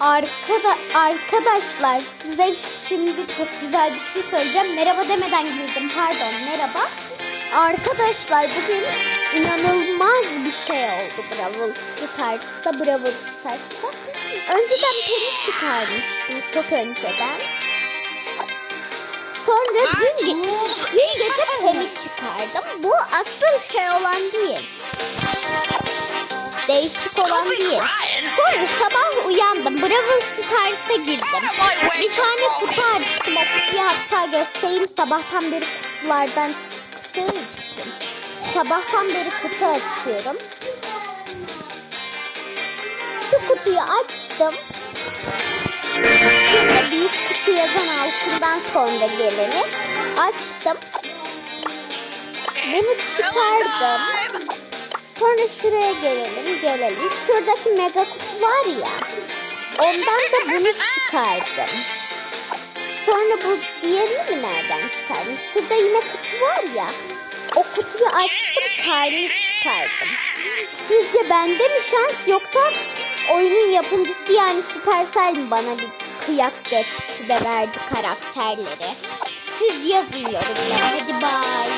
Arkada arkadaşlar size şimdi çok güzel bir şey söyleyeceğim. Merhaba demeden girdim. Pardon merhaba. Arkadaşlar bugün inanılmaz bir şey oldu Brawl Stars'ta. Brawl Stars'ta. Önceden peri çıkarmıştım çok önceden. Sonra dün, dün gece peri çıkardım. Bu asıl şey olan değil. Değişik olan değil. Sonra sabah uyandım. Brawl Stars'a girdim. Bir tane kutu açtım. O kutuyu hatta göstereyim. Sabahtan beri kutulardan çıktığı için. Sabahtan beri kutu açıyorum. Şu kutuyu açtım. Şurada büyük kutu yazan altından sonra geleni açtım. Bunu çıkardım. Sonra şuraya gelelim, gelelim. Şuradaki mega kutu var ya. Ondan da bunu çıkardım. Sonra bu diğerini mi nereden çıkardım? Şurada yine kutu var ya. O kutuyu açtım, Kylie'yi çıkardım. Sizce bende mi şans yoksa oyunun yapımcısı yani Supercell mi bana bir kıyak geçti de verdi karakterleri? Siz yazın yorumlara. Hadi bye.